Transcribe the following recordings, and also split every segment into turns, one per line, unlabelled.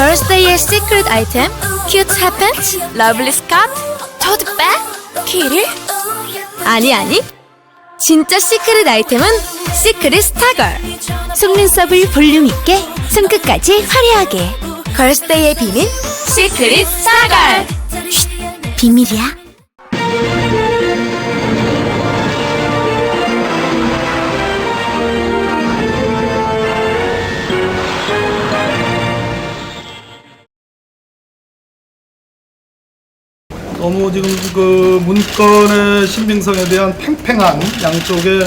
걸스데이의 시크릿 아이템 큐트 핫팬츠 러블리 스카트 토트백 키릴 아니 아니. 진짜 시크릿 아이템은 시크릿 스타걸 속눈썹을 볼륨 있게 손끝까지 화려하게. 걸스데이의 비밀 시크릿 스타걸 쉿, 비밀이야
너무 지금 그 문건의 신빙성에 대한 팽팽한 양쪽에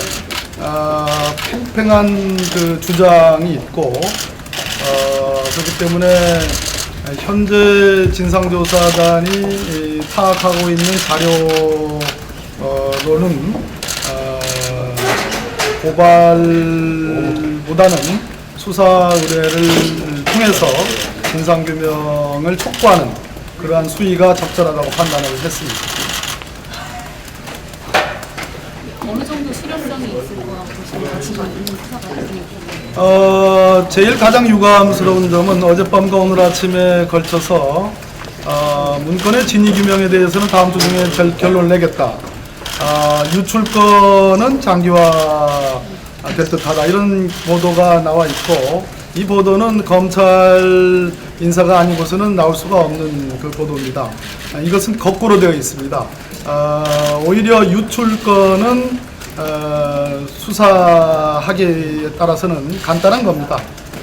아, 팽팽한 그 주장이 있고 어, 그렇기 때문에 현재 진상조사단이 이, 파악하고 있는 자료로는 어, 고발보다는 수사 의뢰를 통해서 진상규명을 촉구하는 그러한 수위가 적절하다고 판단을 했습니다.
어느 정도 실효성이 있을 거라고 있는 수사가 있습니다.
어, 제일 가장 유감스러운 점은 어젯밤과 오늘 아침에 걸쳐서 어, 문건의 진위 규명에 대해서는 다음 주 중에 결, 결론을 내겠다. 아, 유출권은 장기화 될 듯하다 이런 보도가 나와 있고 이 보도는 검찰 인사가 아니고서는 나올 수가 없는 그 보도입니다. 아, 이것은 거꾸로 되어 있습니다. 아, 오히려 유출권은 어, 수사하기에 따라서는 간단한 겁니다.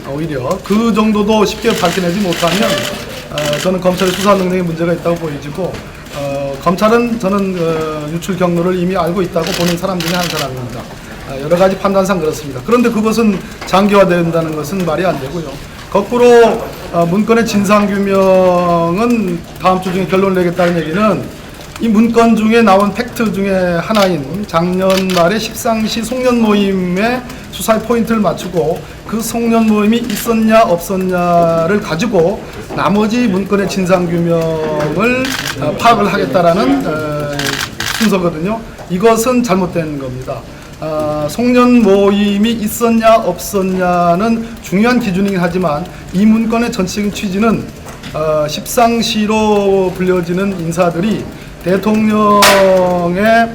오히려 그 정도도 쉽게 밝혀내지 못하면 어, 저는 검찰의 수사 능력에 문제가 있다고 보여지고 어, 검찰은 저는 어, 유출 경로를 이미 알고 있다고 보는 사람 중에 한 사람입니다. 어, 여러 가지 판단상 그렇습니다. 그런데 그것은 장기화된다는 것은 말이 안 되고요. 거꾸로 어, 문건의 진상 규명은 다음 주 중에 결론을 내겠다는 얘기는 이 문건 중에 나온 팩트 중에 하나인 작년 말에 십상시 송년 모임의 수사의 포인트를 맞추고 그 송년 모임이 있었냐 없었냐를 가지고 나머지 문건의 진상 규명을 어, 파악을 하겠다라는 어, 순서거든요. 이것은 잘못된 겁니다. 아, 송년 모임이 있었냐 없었냐는 중요한 기준이긴 하지만 이 문건의 전체적인 취지는 어, 십상시로 불려지는 인사들이 대통령의 에,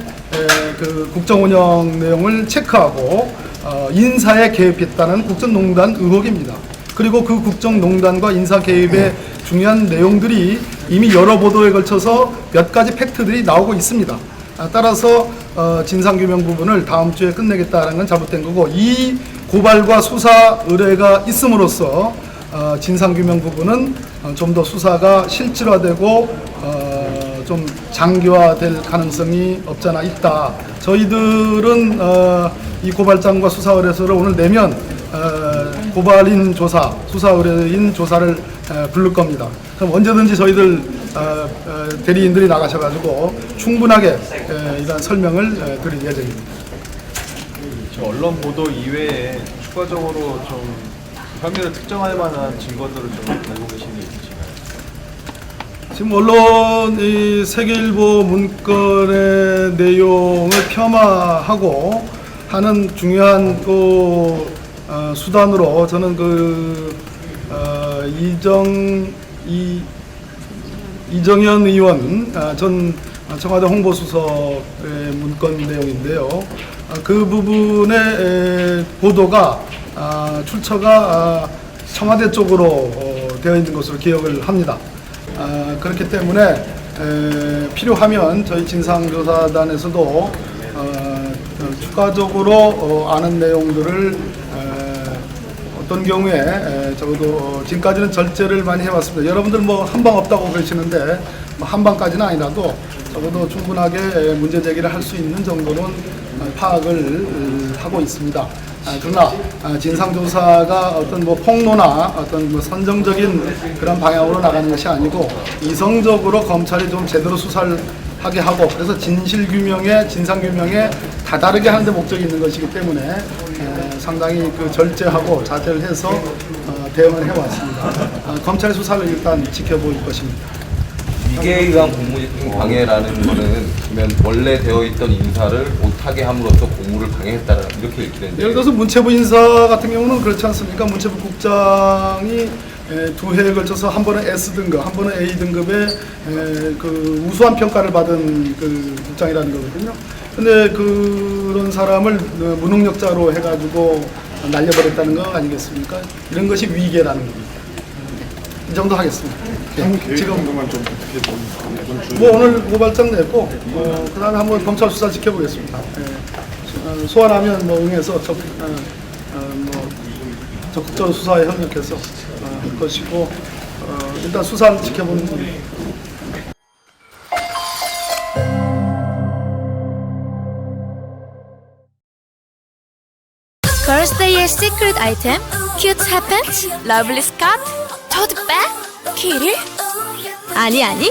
그 국정 운영 내용을 체크하고 어, 인사에 개입했다는 국정농단 의혹입니다. 그리고 그 국정농단과 인사 개입의 중요한 내용들이 이미 여러 보도에 걸쳐서 몇 가지 팩트들이 나오고 있습니다. 아, 따라서 어, 진상규명 부분을 다음 주에 끝내겠다는 건 잘못된 거고 이 고발과 수사 의뢰가 있음으로써 어, 진상규명 부분은 어, 좀더 수사가 실질화되고 어, 좀 장기화될 가능성이 없잖아 있다. 저희들은 어, 이 고발장과 수사 의뢰서를 오늘 내면 어, 고발인 조사, 수사 의뢰인 조사를 에, 부를 겁니다. 그럼 언제든지 저희들 어, 어, 대리인들이 나가셔가지고 충분하게 에, 이런 설명을 에, 드릴 예정입니다.
저 언론 보도 이외에 추가적으로 좀 혐의를 특정할 만한 증거들을 좀 알고 계신 게 있으신가요?
지금 언론 이 세계일보 문건의 내용을 폄하하고 하는 중요한 또 어, 수단으로 저는 그 어, 이정 이 이정현 의원 아, 전 청와대 홍보수석의 문건 내용인데요. 아, 그 부분의 에, 보도가 아, 출처가 아, 청와대 쪽으로 어, 되어 있는 것으로 기억을 합니다. 아, 그렇기 때문에 에, 필요하면 저희 진상조사단에서도 어, 어, 추가적으로 어, 아는 내용들을 에, 어떤 경우에 에, 적어도 어, 지금까지는 절제를 많이 해왔습니다. 여러분들 뭐 한 방 없다고 그러시는데 뭐한 방까지는 아니라도 적어도 충분하게 에, 문제 제기를 할 수 있는 정도는 어, 파악을 음, 하고 있습니다. 아, 그러나 아, 진상조사가 어떤 뭐 폭로나 어떤 뭐 선정적인 그런 방향으로 나가는 것이 아니고 이성적으로 검찰이 좀 제대로 수사를 하게 하고 그래서 진실 규명에 진상 규명에 다다르게 하는 데 목적이 있는 것이기 때문에 에, 상당히 그 절제하고 자제를 해서 어, 대응을 해왔습니다. 아, 검찰의 수사를 일단 지켜볼 것입니다.
위계에 의한 공무집행 방해라는 거는 그러면 원래 되어 있던 인사를 못하게 함으로써 공무를 방해했다는 이렇게 읽게 되는데
예를 들어서 문체부 인사 같은 경우는 그렇지 않습니까? 문체부 국장이 에, 두 해에 걸쳐서 한 번은 S 등급, 한 번은 A 등급의 에, 그 우수한 평가를 받은 그 국장이라는 거거든요. 근데 그런 사람을 어, 무능력자로 해가지고 날려버렸다는 거 아니겠습니까? 이런 것이 위계라는 겁니다. 이 정도 하겠습니다. 예, 지금
좀 어떻게
뭐 오늘 고발장 냈고 어, 그다음에 한번 검찰 수사 지켜보겠습니다. 예. 어, 소환하면 뭐 응해서 적, 어, 어, 뭐 적극적으로 수사에 협력해서 어, 할 것이고 어, 일단 수사를 지켜보는
걸스데이의 시크릿 아이템 큐트 핫팬츠 러블리 스카트 토트백 키를 아니 아니.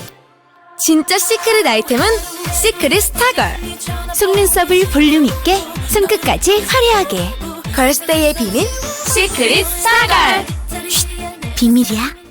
진짜 시크릿 아이템은 시크릿 스타걸 속눈썹을 볼륨 있게 손끝까지 화려하게. 걸스데이의 비밀 시크릿 스타걸 비밀이야